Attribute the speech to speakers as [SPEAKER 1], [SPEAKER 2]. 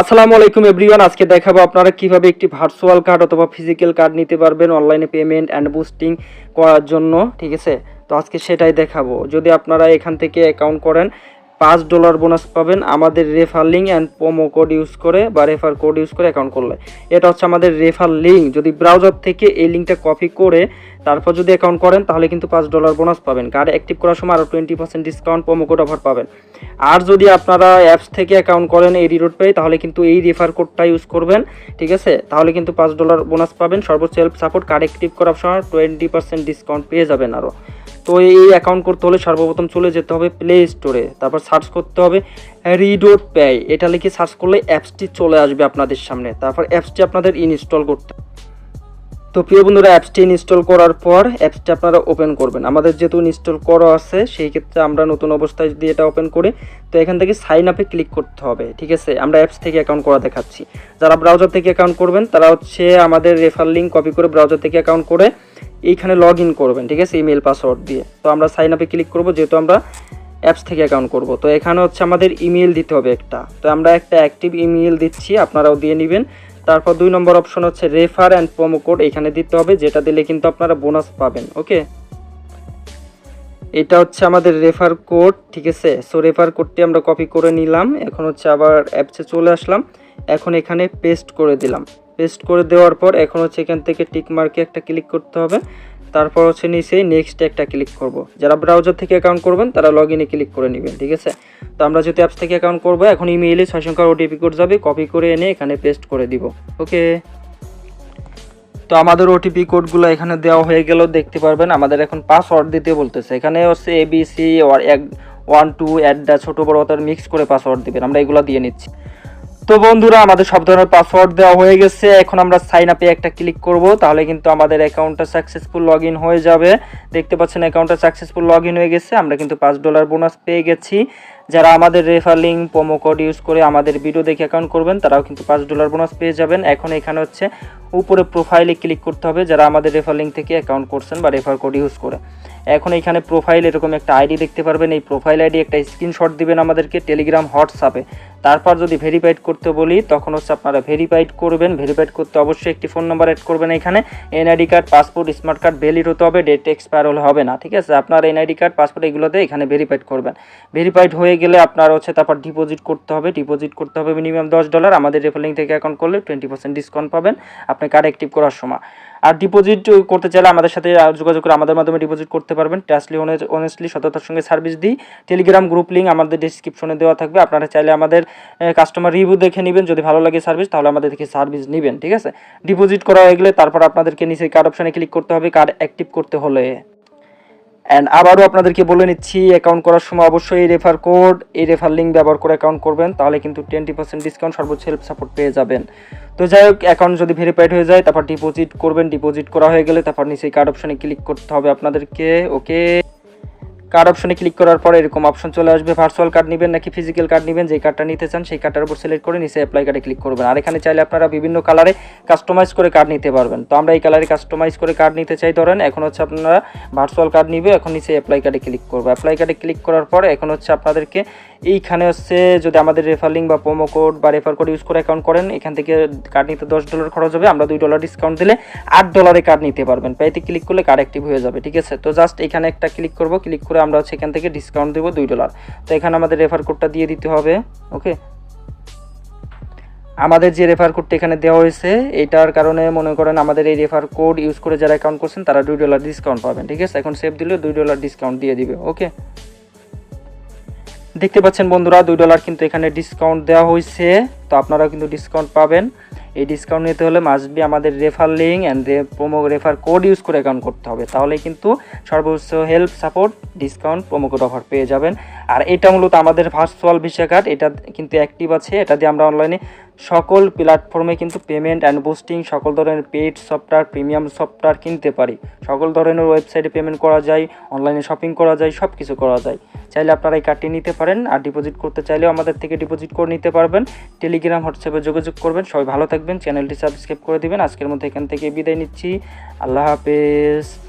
[SPEAKER 1] আসসালামু আলাইকুম এভরিওয়ান, আজকে দেখাবো আপনারা কীভাবে একটি ভার্চুয়াল কার্ড অথবা ফিজিক্যাল কার্ড নিতে পারবেন অনলাইনে পেমেন্ট অ্যান্ড বুস্টিং করার জন্য, ঠিক আছে? তো আজকে সেটাই দেখাবো। যদি আপনারা এখান থেকে অ্যাকাউন্ট করেন পাঁচ ডলার বোনাস পাবেন আমাদের refer link and promo code use করে বা রেফার কোড ইউজ করে অ্যাকাউন্ট করলে। এটা হচ্ছে আমাদের রেফার লিঙ্ক যদি ব্রাউজার থেকে এই লিঙ্কটা কপি করে তারপর যদি অ্যাকাউন্ট করেন, তাহলে কিন্তু পাঁচ ডলার বোনাস পাবেন। কার্ড অ্যাক্টিভ করার সময় আরও twenty percent discount promo code offer পাবেন। আর যদি আপনারা অ্যাপস থেকে অ্যাকাউন্ট করেন এই রিরোড পে তাহলে কিন্তু এই রেফার কোডটা ইউজ করবেন। ঠিক আছে? তাহলে কিন্তু পাঁচ ডলার বোনাস পাবেন। সর্বোচ্চ হেল্প সাপোর্ট কার্ড অ্যাক্টিভ করার সময় টোয়েন্টি পার্সেন্ট ডিসকাউন্ট পেয়ে যাবেন আরও তো এই অ্যাকাউন্ট করতে হলে সর্বপ্রথম চলে যেতে হবে প্লে স্টোরে তারপর সার্চ করতে হবে রিডোট পে এটা লিখে সার্চ করলে অ্যাপসটি চলে আসবে আপনাদের সামনে, তারপর অ্যাপসটি আপনাদের ইনস্টল করতে তো প্রিয় বন্ধুরা অ্যাপসটি ইনস্টল করার পর অ্যাপসটি আপনারা ওপেন করবেন। আমাদের যেহেতু ইনস্টল করা আছে, সেই ক্ষেত্রে আমরা নতুন অবস্থায় যদি এটা ওপেন করি, তো এখান থেকে সাইন আপে ক্লিক করতে হবে, ঠিক আছে? আমরা অ্যাপস থেকে অ্যাকাউন্ট করা দেখাচ্ছি। যারা ব্রাউজার থেকে অ্যাকাউন্ট করবেন, তারা হচ্ছে আমাদের রেফার লিঙ্ক কপি করে ব্রাউজার থেকে অ্যাকাউন্ট করে এইখানে লগ ইন করবেন, ঠিক আছে? ইমেল পাসওয়ার্ড দিয়ে। তো আমরা সাইন আপে ক্লিক করব, যেহেতু আমরা অ্যাপস থেকে অ্যাকাউন্ট করব। তো এখানে হচ্ছে আমাদের ইমেল দিতে হবে একটা। তো আমরা একটা অ্যাক্টিভ ইমেল দিচ্ছি, আপনারাও দিয়ে নেবেন। তারপর দুই নম্বর অপশন হচ্ছে রেফার অ্যান্ড প্রোমো কোড এখানে দিতে হবে, যেটা দিলে কিন্তু আপনারা বোনাস পাবেন ওকে এটা হচ্ছে আমাদের রেফার কোড ঠিক আছে? সো রেফার কোডটি আমরা কপি করে নিলাম। এখন হচ্ছে আবার অ্যাপসে চলে আসলাম। এখন এখানে পেস্ট করে দিলাম। পেস্ট করে দেওয়ার পর এখন হচ্ছে এখান থেকে টিক মার্কে একটা ক্লিক করতে হবে। তারপর হচ্ছে নিচে নেক্সট একটা ক্লিক করব। যারা ব্রাউজার থেকে অ্যাকাউন্ট করবেন, তারা লগ ইনে ক্লিক করে নেবেন, ঠিক আছে? তো আমরা যেহেতু অ্যাপস থেকে অ্যাকাউন্ট করব, এখন ইমেইলে ছয় সংখ্যার ওটিপি কোড যাবে কপি করে এনে এখানে পেস্ট করে দিব ওকে তো আমাদের ওটিপি কোডগুলো এখানে দেওয়া হয়ে গেল, দেখতে পারবেন। আমাদের এখন পাসওয়ার্ড দিতে বলতেছে। এখানে হচ্ছে এবিসি ওয়ান টু অ্যাডটা ছোটো বড় তার মিক্স করে পাসওয়ার্ড দিবেন। আমরা এগুলো দিয়ে নিচ্ছি। তো বন্ধুরা, আমাদের সব ধরনের পাসওয়ার্ড দেওয়া হয়ে গেছে। এখন আমরা সাইন আপে একটা ক্লিক করব, তাহলে কিন্তু আমাদের অ্যাকাউন্টটা সাকসেসফুল লগ হয়ে যাবে। দেখতে পাচ্ছেন অ্যাকাউন্টটা সাকসেসফুল লগ হয়ে গেছে, আমরা কিন্তু পাঁচ ডলার বোনাস পেয়ে গেছি। যারা আমাদের refer link promo code use করে আমাদের ভিডিও দেখে অ্যাকাউন্ট করবেন, তারাও কিন্তু পাঁচ ডলার বোনাস পেয়ে যাবেন। এখন এখানে হচ্ছে উপরে প্রোফাইলে ক্লিক করতে হবে যারা আমাদের রেফার লিঙ্ক থেকে অ্যাকাউন্ট করছেন বা রেফার কোড ইউজ করে। এখন এখানে প্রোফাইল এরকম একটা আইডি দেখতে পারবেন। এই প্রোফাইল আইডি একটা স্ক্রিনশট দিবেন আমাদেরকে টেলিগ্রাম হোয়াটসঅ্যাপে তারপর যদি ভেরিফাইড করতে বলি, তখন হচ্ছে আপনারা ভেরিফাইড করবেন। ভেরিফাইড করতে অবশ্যই একটি ফোন নাম্বার অ্যাড করবেন এখানে। NID card passport smart card valid হতে হবে ডেট এক্সপায়ার হলে হবে না, ঠিক আছে? আপনার এনআইডি কার্ড পাসপোর্ট এগুলোতে এখানে ভেরিফাইড করবেন। ভেরিফাইড হয়ে গেলে আপনার হচ্ছে তারপর ডিপোজিট করতে হবে ডিপোজিট করতে হবে মিনিমাম দশ ডলার আমাদের রেফারিং থেকে অ্যাকাউন্ট করলে টোয়েন্টি পার্সেন্ট ডিসকাউন্ট পাবেন। আপনি কার্ড অ্যাক্টিভ করার সময়। আর ডিপোজিট করতে চাইলে আমাদের সাথে যোগাযোগ করে আমাদের মাধ্যমে ডিপোজিট করতে পারবেন। ট্যাসলি অনেস্টলি সততার সঙ্গে সার্ভিস দিই। টেলিগ্রাম গ্রুপ লিঙ্ক আমাদের ডিসক্রিপশনে দেওয়া থাকবে। আপনারা চাইলে আমাদের কাস্টমার রিভিউ দেখে নেবেন। যদি ভালো লাগে সার্ভিস তাহলে আমাদের থেকে সার্ভিস নেবেন, ঠিক আছে? ডিপোজিট করা হয়ে গেলে তারপর আপনাদেরকে নিচে কার্ড অপশানে ক্লিক করতে হবে। কার্ড অ্যাক্টিভ করতে হলে। অ্যান্ড আবারও আপনাদেরকে বলে নিচ্ছি অ্যাকাউন্ট করার সময় অবশ্যই এই রেফার কোড এই রেফার লিঙ্ক ব্যবহার করে অ্যাকাউন্ট করবেন, তাহলে কিন্তু টোয়েন্টি পার্সেন্ট ডিসকাউন্ট সর্বোচ্চ হেল্প সাপোর্ট পেয়ে যাবেন। তো যাই হোক অ্যাকাউন্ট যদি ভেরিফাইড হয়ে যায়, তারপর ডিপোজিট করবেন ডিপোজিট করা হয়ে গেলে তারপর নিচে কার্ড অপশানে ক্লিক করতে হবে আপনাদেরকে ওকে কার্ড অপশনে ক্লিক করার পর এরকম অপশন চলে আসবে। ভার্চুয়াল কার্ড নেবেন নাকি ফিজিক্যাল কার্ড নেবেন? যে কার্ডটা নিতে চান, সেই কার্ডটার উপর সিলেক্ট করে নিচে অ্যাপ্লাই কার্ডে ক্লিক করবেন। আর এখানে চাইলে আপনারা বিভিন্ন কালারে কাস্টমাইজ করে কার্ড নিতে পারবেন। তো আমরা এই কালারে কাস্টমাইজ করে কার্ড নিতে চাই ধরেন, এখন হচ্ছে আপনারা ভার্চুয়াল কার্ড নিবে, এখন নিচে অ্যাপ্লাই কার্ডে ক্লিক করব। অ্যাপ্লাই কার্ডে ক্লিক করার পর এখন হচ্ছে আপনাদেরকে এইখানে হচ্ছে যদি আমাদের রেফার লিঙ্ক বা প্রোমো কোড বা রেফার কোড ইউজ করে অ্যাকাউন্ট করেন, এখান থেকে কার্ড নিতে দশ ডলার খরচ হবে। আমরা দুই ডলার ডিসকাউন্ট দিলে আট ডলারে কার্ড নিতে পারবেন। পেতে ক্লিক করলে কার্ড অ্যাক্টিভ হয়ে যাবে, ঠিক আছে? তো জাস্ট এখানে একটা ক্লিক করব। ক্লিক করে আমরা হচ্ছে এখান থেকে ডিসকাউন্ট দেবো দুই ডলার তো এখানে আমাদের রেফার কোডটা দিয়ে দিতে হবে ওকে আমাদের যে রেফার কোডটা এখানে দেওয়া হয়েছে, এটার কারণে মনে করেন আমাদের এই রেফার কোড ইউজ করে যারা অ্যাকাউন্ট করছেন, তারা দুই ডলার ডিসকাউন্ট পাবেন, ঠিক আছে? এখন সেভ দিলে দুই ডলার ডিসকাউন্ট দিয়ে দিবে ওকে দেখতে পাচ্ছেন বন্ধুরা, দুই ডলার কিন্তু এখানে ডিসকাউন্ট দেওয়া হয়েছে। তো আপনারাও কিন্তু ডিসকাউন্ট পাবেন। এই ডিসকাউন্ট নিতে হলে মাস্ট বি আমাদের refer link and promo refer code use করে অ্যাকাউন্ট করতে হবে। তাহলে কিন্তু সর্বোচ্চ help support discount promo code offer পেয়ে যাবেন। আর এটা মূলত আমাদের ভার্চুয়াল ভিসা কার্ড এটা কিন্তু অ্যাক্টিভ আছে। এটা দিয়ে আমরা অনলাইনে সকল প্ল্যাটফর্মে কিন্তু পেমেন্ট অ্যান্ড বুস্টিং সকল ধরনের পেড সফটওয়্যার প্রিমিয়াম সফটওয়্যার কিনতে পারি। সকল ধরনের ওয়েবসাইটে পেমেন্ট করা যায় অনলাইনে শপিং করা যায় সব কিছু করা যায়। চাইলে আপনারা এই কার্ডটি নিতে পারেন আর ডিপোজিট করতে চাইলেও আমাদের থেকে ডিপোজিট করে নিতে পারবেন। টেলিগ্রাম হোয়াটসঅ্যাপে যোগাযোগ করবেন। সবাই ভালো থাকবেন। চ্যানেলটি সাবস্ক্রাইব করে দিবেন। আজকের মধ্যে এখান থেকে বিদায় নিচ্ছি। আল্লাহ হাফেজ।